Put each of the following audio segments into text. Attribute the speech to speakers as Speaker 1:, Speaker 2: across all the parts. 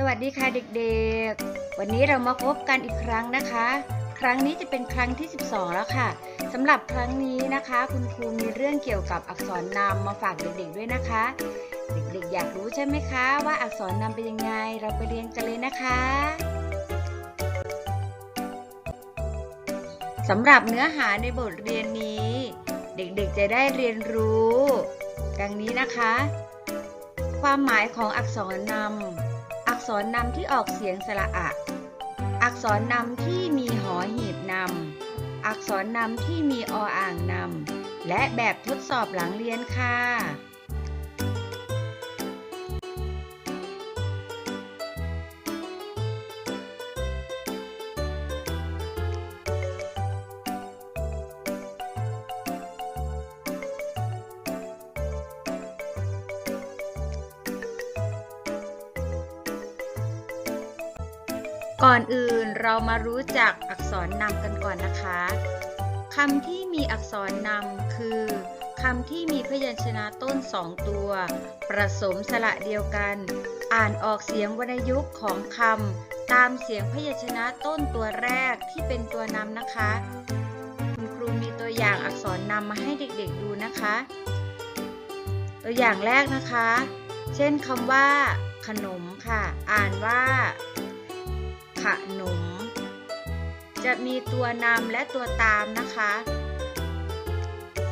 Speaker 1: สวัสดีค่ะเด็กๆ วันนี้เรามาพบกันอีกครั้งนะคะ ครั้งนี้จะเป็นครั้งที่ 12 แล้วค่ะสำหรับครั้งนี้นะคะ คุณครูมีเรื่องเกี่ยวกับอักษรนำมาฝากเด็กๆด้วยนะคะ เด็กๆ อยากรู้ใช่ไหมคะ ว่าอักษรนำเป็นยังไง เราไปเรียนกันเลยนะคะสำหรับเนื้อหาในบทเรียนนี้ เด็กๆ จะได้เรียนรู้ ดังนี้นะคะ ความหมายของอักษรนำ ษรนำที่ออกเสียงสระอะ อักษรนำที่มีหอหีบนำ อักษรนำที่มีออ่างนำ และแบบทดสอบหลังเรียนค่ะ อื่นเรามารู้จักอักษรนำกันก่อนนะคะคำที่มีอักษรนำคือคำที่มีพยัญชนะต้นสองตัว ประสมสระเดียวกัน อ่านออกเสียงวรรณยุกต์ของคำตามเสียงพยัญชนะต้นตัวแรกที่เป็นตัวนำนะคะ คุณครูมีตัวอย่างอักษรนำมาให้เด็กๆดูนะคะ ตัวอย่างแรกนะคะ เช่นคำว่า ขนมค่ะ อ่านว่า ขนม จะมีตัวนำและตัวตามนะคะ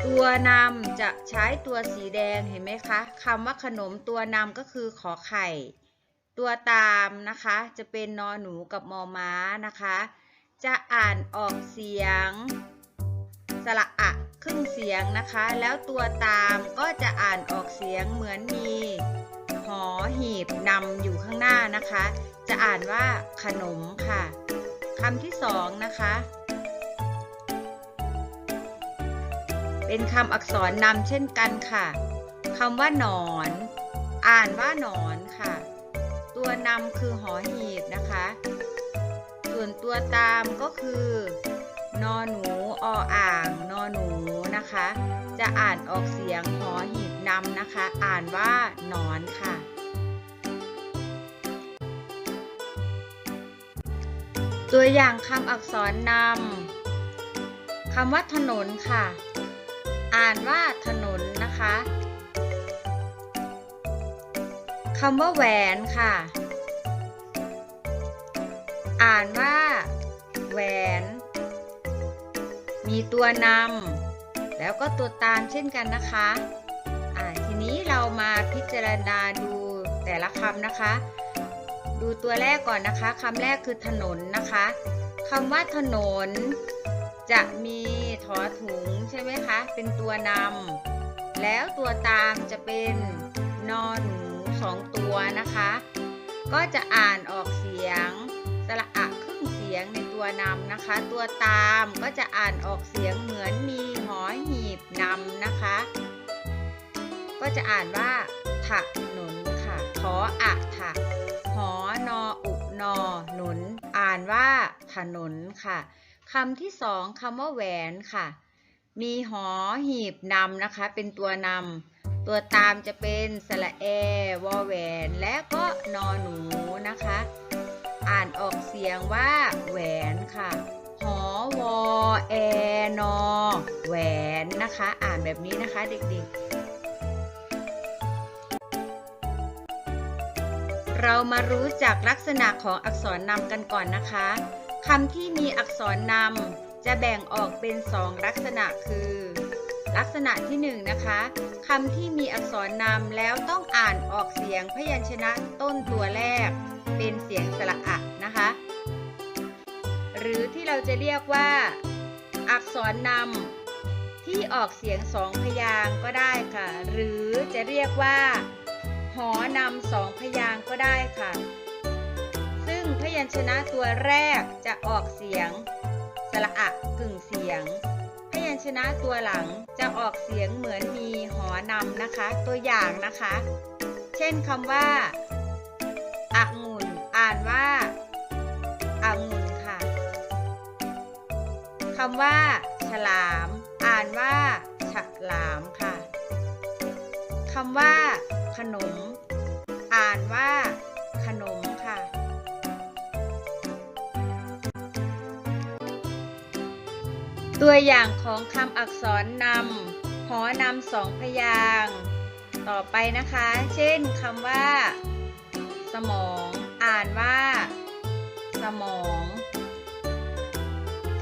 Speaker 1: ตัวนำจะใช้ตัวสีแดงเห็นไหมคะคำว่าขนมตัวนำก็คือขอไข่ ตัวตามนะคะ จะเป็นนอหนูกับมอม้านะคะ จะอ่านออกเสียงสระอะครึ่งเสียงนะคะ แล้วตัวตามก็จะอ่านออกเสียงเหมือนมีหอหีบนำอยู่ข้างหน้านะคะ จะอ่านว่าขนมค่ะคำที่สองนะคะ เป็นคำอักษรนำเช่นกันค่ะคำว่าหนอน อ่านว่าหนอนค่ะ ตัวนำคือหอหีบนะคะ ส่วนตัวตามก็คือนอหนูออ่างนอหนูนะคะ จะอ่านออกเสียงหอหีบนำนะคะ อ่านว่าหนอนค่ะ ตัวอย่างคำอักษรนำคำว่าถนนค่ะ อ่านว่าถนนนะคะคำว่าแหวนค่ะ อ่านว่าแหวน มีตัวนำแล้วก็ตัวตามเช่นกันนะคะ อ่าทีนี้เรามาพิจารณาดูแต่ละคำนะคะ ดูตัวแรกก่อนนะคะคำแรกคือถนนนะคะคำว่าถนน จะมีถอถุงใช่ไหมคะ เป็นตัวนำแล้วตัวตามจะเป็นนอหนูสองตัวนะคะ ก็จะอ่านออกเสียงสระอะครึ่งเสียงในตัวนำนะคะ ตัวตามก็จะอ่านออกเสียงเหมือนมีหอหีบนำนะคะ ก็จะอ่านว่าถนนค่ะขออะถะหอ นออุนอหนุน อ่านว่าถนนค่ะคำที่สองคำว่าแหวนค่ะ มีหอหีบนำนะคะ เป็นตัวนำตัวตามจะเป็นสระแอวอแหวน และก็นอหนูนะคะ อ่านออกเสียงว่าแหวนค่ะหอวอแอนอแหวนนะคะ อ่านแบบนี้นะคะเด็กๆ เรามารู้จักลักษณะของอักษรนำกันก่อนนะคะคำที่มีอักษรนำจะแบ่งออกเป็นสองลักษณะคือ ลักษณะที่หนึ่งนะคะคำที่มีอักษรนำแล้วต้องอ่านออกเสียงพยัญชนะต้นตัวแรก เป็นเสียงสระอะนะคะ หรือที่เราจะเรียกว่า อักษรนำที่ออกเสียงสองพยางก็ได้ค่ะ หรือจะเรียกว่า หอนำสองพยางก็ได้ค่ะ ซึ่งพยัญชนะตัวแรกจะออกเสียง สระอะกึ่งเสียง พยัญชนะตัวหลังจะออกเสียงเหมือนมีหอนำนะคะ ตัวอย่างนะคะ เช่นคำว่าองุ่นอ่านว่าองุ่นค่ะคำว่า ฉลาม อ่านว่าฉลามค่ะคำว่า ขนมานว่า ขนมค่ะ ตัวอย่างของคำอักษรนำหอนำสองพยางต่อไปนะคะ เช่นคำว่า สมอง อ่านว่า สมอง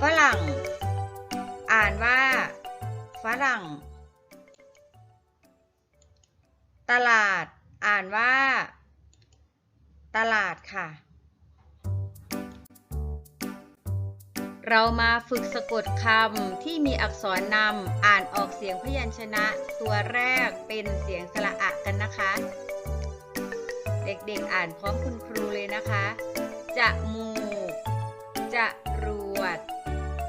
Speaker 1: ฝรั่ง อ่านว่าฝรั่ง ตลาด อ่านว่า ตลาดค่ะ เรามาฝึกสะกดคำที่มีอักษรนำอ่านออกเสียงพยัญชนะ ตัวแรกเป็นเสียงสระอะกันนะคะ เด็กๆอ่านพร้อมคุณครูเลยนะคะ จะมูก จะรวด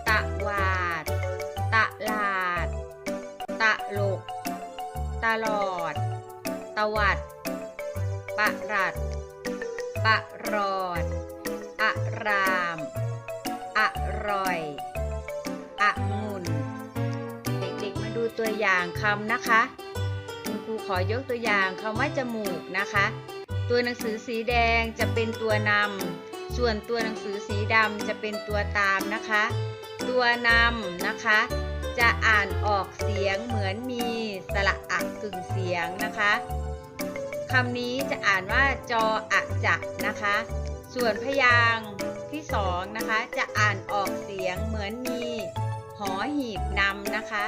Speaker 1: ตะวาด ตะลาด ตะลก ตลอด ตวัด ปะรัดปะรอดอารามอร่อยองุ่น เด็กๆมาดูตัวอย่างคำนะคะ คุณครูขอยกตัวอย่างคำว่าจมูกนะคะ ตัวหนังสือสีแดงจะเป็นตัวนำส่วนตัวหนังสือสีดำจะเป็นตัวตามนะคะ ตัวนำนะคะ จะอ่านออกเสียงเหมือนมีสระอักกึ่งเสียงนะคะำนี้จะอ่านว่าจออะจะนะคะ ส่วนพยางที่สองนะคะ จะอ่านออกเสียงเหมือนมีหอหีบนำนะคะ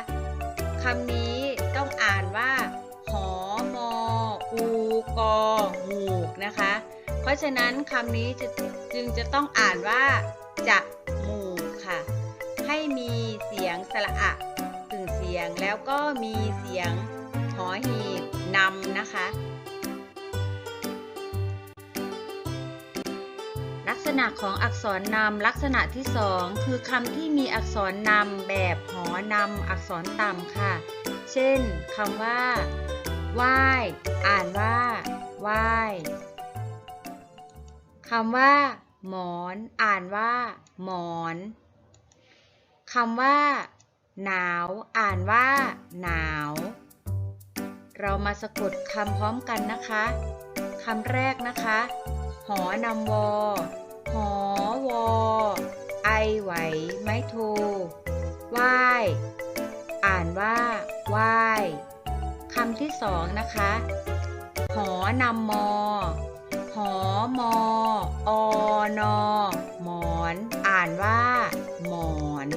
Speaker 1: คำนี้ต้องอ่านว่า หอมออูกอหูกนะคะ เพราะฉะนั้นคำนี้จะจึงจะต้องอ่านว่า จะมูกค่ะ ให้มีเสียงสระอะกึ่งเสียงแล้วก็มีเสียงหอหีบนำนะคะ ลักษณะของอักษรนำลักษณะที่สองคือคำที่มีอักษรนำแบบหอนำอักษรต่ำค่ะ เช่นคำว่าว่ายอ่านว่าว่ายคำว่า หมอน อ่านว่า หมอนคำว่า หนาว อ่านว่า หนาว เรามาสะกดคำพร้อมกันนะคะคำแรกนะคะ หอนำวอ หอวอ ไอไหวไม้โทว่ายอ่านว่าว่ายคำที่สองนะคะ หอนำมอ หอมอ อนอหมอน อ่านว่า หมอน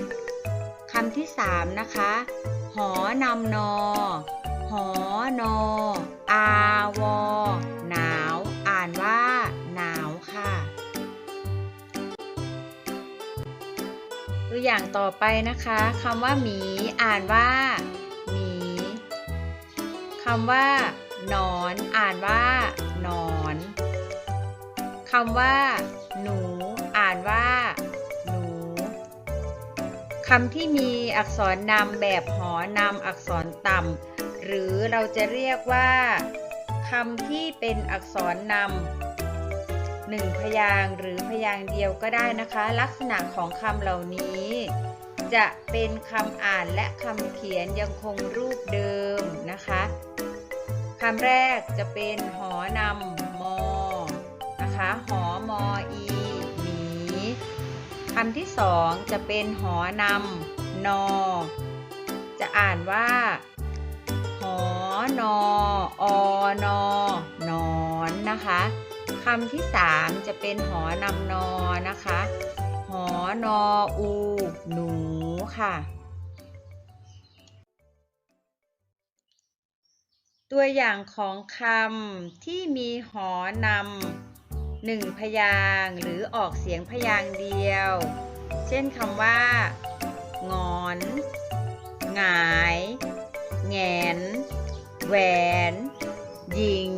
Speaker 1: คำที่สามนะคะ หอนำนอ หอนออาวอ ตัวอย่างต่อไปนะคะคำว่าหมีอ่านว่าหมีคำว่าหนอนอ่านว่าหนอนคำว่า หนู อ่านว่า หนูคำที่มีอักษรนำแบบหอนำอักษรต่ำหรือเราจะเรียกว่าคำที่เป็นอักษรนำ หนึ่งพยางหรือพยางเดียวก็ได้นะคะ ลักษณะของคำเหล่านี้ จะเป็นคำอ่านและคำเขียนยังคงรูปเดิมนะคะคำแรกจะเป็นหอนำมอนะคะหอมออีหมีคำที่สองจะเป็นหอนำนอ จะอ่านว่าหอนออนอนอนนะคะ คำที่สามจะเป็นหอนำนอนะคะ หอนออู หนูค่ะ ตัวอย่างของคำที่มีหอนำหนึ่งพยางหรือออกเสียงพยางเดียว เช่นคำว่า งอน หงาย แงน แหวน หญิง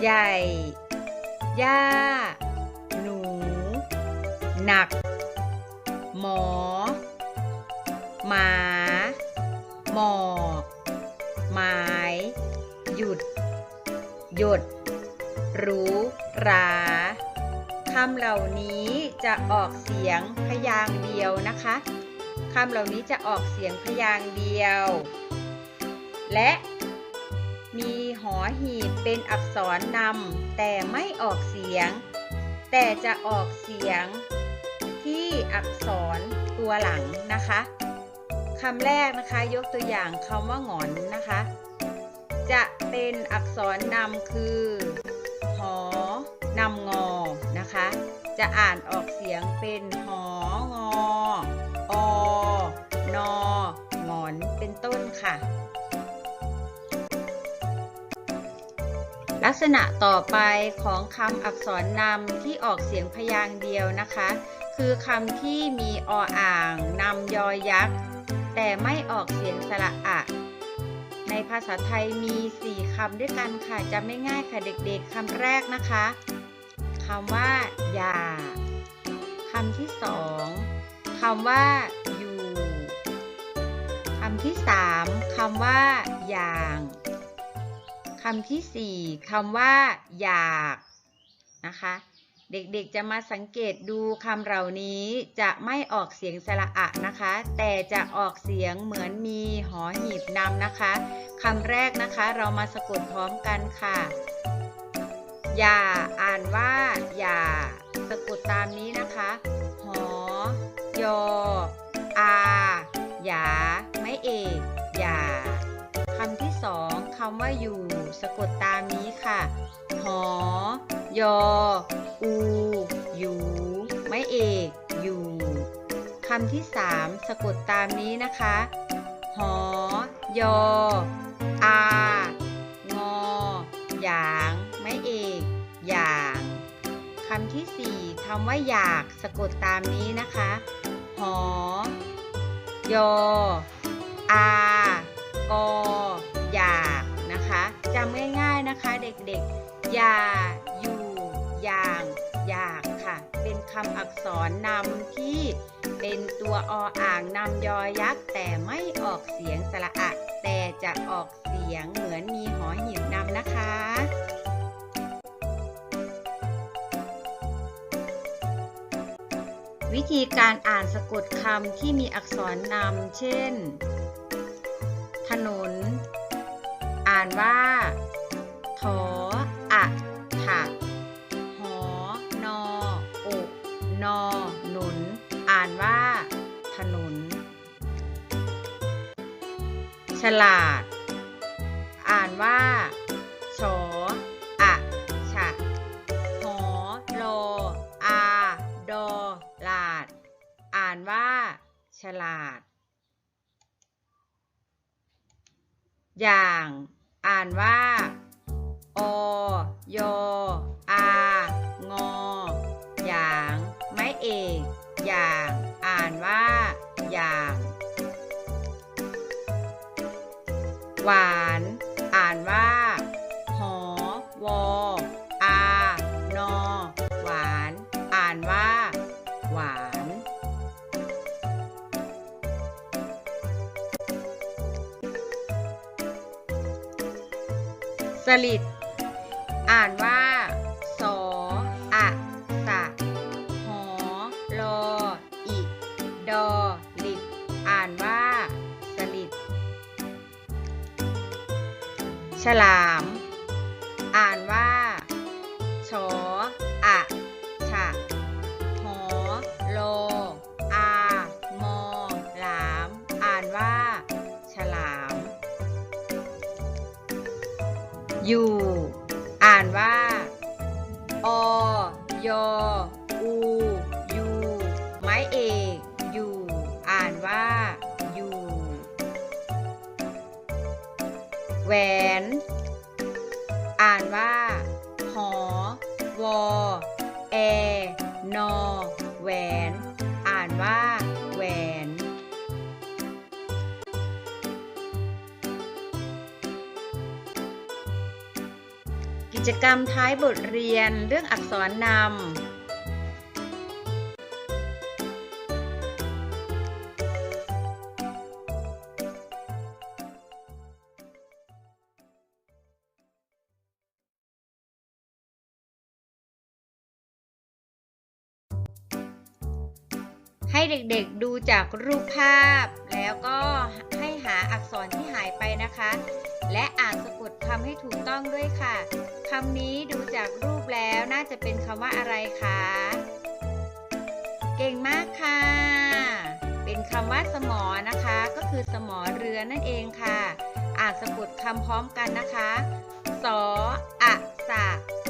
Speaker 1: ใหญ่ ย่าหนู หนัก หมอ หมา หมอกหมาย หยุด หยด รู้ราคำเหล่านี้จะออกเสียงพยางค์เดียวนะคะคำเหล่านี้จะออกเสียงพยางค์เดียว และมีหอหีบเป็นอักษรนำ แต่ไม่ออกเสียง แต่จะออกเสียงที่อักษรตัวหลังนะคะคำแรกนะคะยกตัวอย่างคำว่าหงอนนะคะ จะเป็นอักษรนำคือหอนำงอนะคะ จะอ่านออกเสียงเป็นหองออนอหงอนเป็นต้นค่ะ ลักษณะต่อไปของคำอักษรนำที่ออกเสียงพยางค์เดียวนะคะ คือคำที่มีออ่างนำยอยักษ์ แต่ไม่ออกเสียงสระอะ ในภาษาไทยมี 4คำด้วยกันค่ะจำไม่ง่ายค่ะเด็กๆคำแรกนะคะคำว่า อย่าคำที่สองคำว่า อยู่คำที่สามคำว่า อย่าง คำที่สี่คำว่า อยากนะคะ เด็กๆจะมาสังเกตดูคำเหล่านี้จะไม่ออกเสียงสระอะนะคะ แต่จะออกเสียงเหมือนมีหอหีบนำนะคะคำแรกนะคะเรามาสะกดพร้อมกันค่ะ อย่าอ่านว่า อย่า สะกดตามนี้นะคะ หอ ยอ อา หยา ไม่เอกำว่าอยู่สะกดตามนี้ค่ะ หอ ยอ อู อยู่ ไม่เอก อยู่คำที่สามสะกดตามนี้นะคะ หอ ยอ อา งอหยาง ไม่เอก อย่างคำที่สี่คำว่าอยากสะกดตามนี้นะคะ หอ ยอ อา กอ อยาก นะคะจำง่าย ๆนะคะ เด็กๆ อย่าอยู่อย่างอยากค่ะ เป็นคำอักษรนำที่เป็นตัวออ่างนำยอยักษ์ แต่ไม่ออกเสียงสระอะแต่จะออกเสียงเหมือนมีหอหีบนำนะคะวิธีการอ่านสะกดคำที่มีอักษรนำ เช่น ถนน อ่านว่าถออะถะหอนอโอนอหนุน อ่านว่า ถนน ฉลาด อ่านว่าชออะฉะหอรออาดอลาด อ่านว่า ฉลาด อย่างานว่าอยอางออย่างไม่เอกอย่าง อ่านว่า อย่าง หวาน อ่านว่า ลิด อ่านว่า สออะสะหอลออิดอลิด อ่านว่า สลิด ฉลาม อยู่ กิจกรรมท้ายบทเรียนเรื่องอักษรนำ ให้เด็กๆดูจากรูปภาพแล้วก็ หาอักษรที่หายไปนะคะ และอ่านสะกดคำให้ถูกต้องด้วยค่ะคำนี้ดูจากรูปแล้วน่าจะเป็นคำว่าอะไรคะ เก่งมากค่ะ เป็นคำว่าสมอนะคะ ก็คือสมอเรือนั่นเองค่ะ อ่านสะกดคำพร้อมกันนะคะ สออะสะห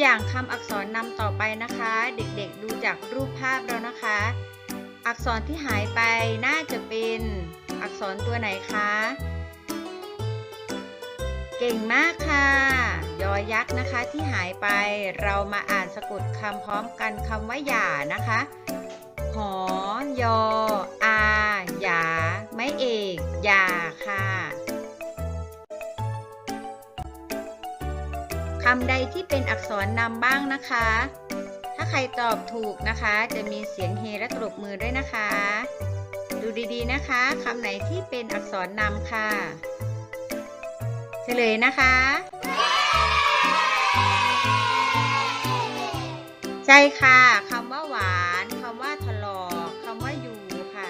Speaker 1: อย่างคำอักษรนำต่อไปนะคะ เด็กๆดูจากรูปภาพแล้วนะคะ อักษรที่หายไปน่าจะเป็นอักษรตัวไหนคะ เก่งมากค่ะ ยอยักษ์นะคะที่หายไปเรามาอ่านสะกดคำพร้อมกันคำว่าหย่านะคะหอยออาหยา ไม่เอกหย่าค่ะำใดที่เป็นอักษรนำบ้างนะคะ ถ้าใครตอบถูกนะคะ จะมีเสียงเฮและตบมือด้วยนะคะ ดูดีๆนะคะคำไหนที่เป็นอักษรนำค่ะ เฉลยนะคะ ใช่ค่ะคำว่าหวานคำว่าถลอคำว่าอยู่ค่ะ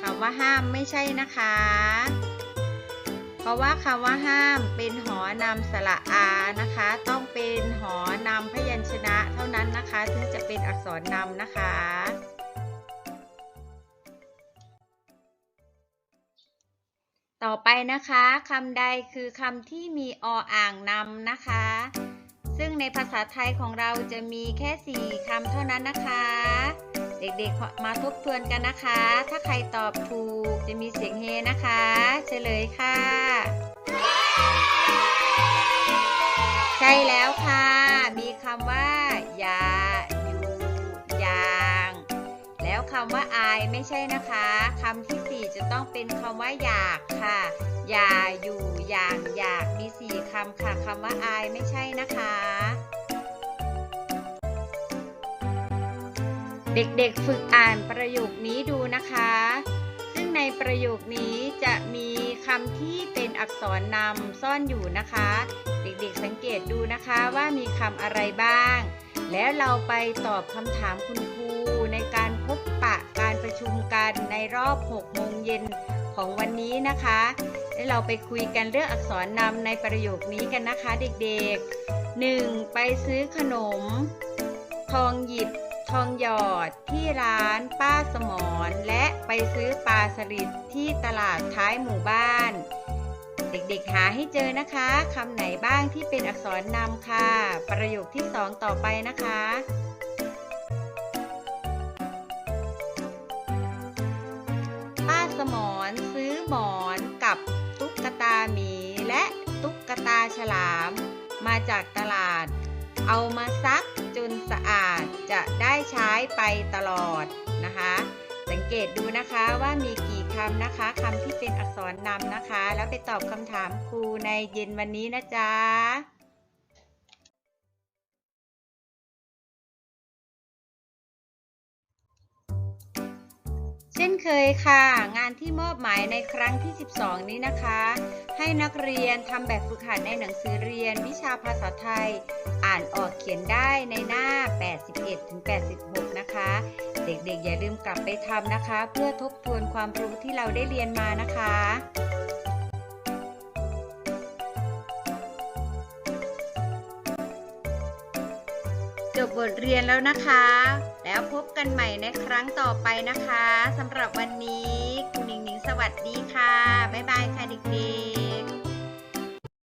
Speaker 1: คำว่าห้ามไม่ใช่นะคะ ราะว่าคำว่าห้ามเป็นหอนำสระอานะคะ ต้องเป็นหอนำพยัญชนะเท่านั้นนะคะ ถึงจะเป็นอักษรนำนะคะ ต่อไปนะคะคำใดคือคำที่มีออ่างนำนะคะ ซึ่งในภาษาไทยของเราจะมีแค่ 4คำเท่านั้นนะคะ เด็กๆมาทบทวนกันนะคะ ถ้าใครตอบถูกจะมีเสียงเฮนะคะเฉลยค่ะ ใช่แล้วค่ะ มีคำว่าอย่าอยู่อย่าง แล้วคำว่าอายไม่ใช่นะคะคำที่4จะต้องเป็นคำว่าอยากค่ะอย่าอยู่อย่างอยากมี4คำค่ะคำว่าอายไม่ใช่นะคะ เด็กๆฝึกอ่านประโยคนี้ดูนะคะ ซึ่งในประโยคนี้จะมีคำที่เป็นอักษรนำซ่อนอยู่นะคะ เด็กๆสังเกตดูนะคะว่ามีคำอะไรบ้าง แล้วเราไปตอบคำถามคุณครูในการพบปะการประชุมกันในรอบ6โมงเย็นของวันนี้นะคะ แล้วเราไปคุยกันเรื่องอักษรนำในประโยคนี้กันนะคะ เด็กๆ 1. ไปซื้อขนม ทองหยิบ ทองหยอดที่ร้านป้าสมรและไปซื้อปลาสลิดที่ตลาดท้ายหมู่บ้าน เด็กๆหาให้เจอนะคะคำไหนบ้างที่เป็นอักษรนำค่ะ ประโยคที่สองต่อไปนะคะป้าสมรซื้อหมอนกับตุ๊กตาหมีและตุ๊กตาฉลาม มาจากตลาด เอามาซัก จนสะอาดจะได้ใช้ไปตลอดนะคะ สังเกตดูนะคะว่ามีกี่คำนะคะคำที่เป็นอักษรนำนะคะ แล้วไปตอบคำถามครูในเย็นวันนี้นะจ๊ะเช่นเคยค่ะานที่มอบหมายในครั้งที่ 12 นี้นะคะ ให้นักเรียนทำแบบฝึกหัดในหนังสือเรียนวิชาภาษาไทย อ่านออกเขียนได้ในหน้า 81ถึง86 นะคะ เด็กๆ อย่าลืมกลับไปทำนะคะ เพื่อทบทวนความรู้ที่เราได้เรียนมานะคะจบบทเรียนแล้วนะคะ แล้วพบกันใหม่ในครั้งต่อไปนะคะสำหรับวันนี้ วัสดีค่ะ บ๊ายบายค่ะเด็กๆ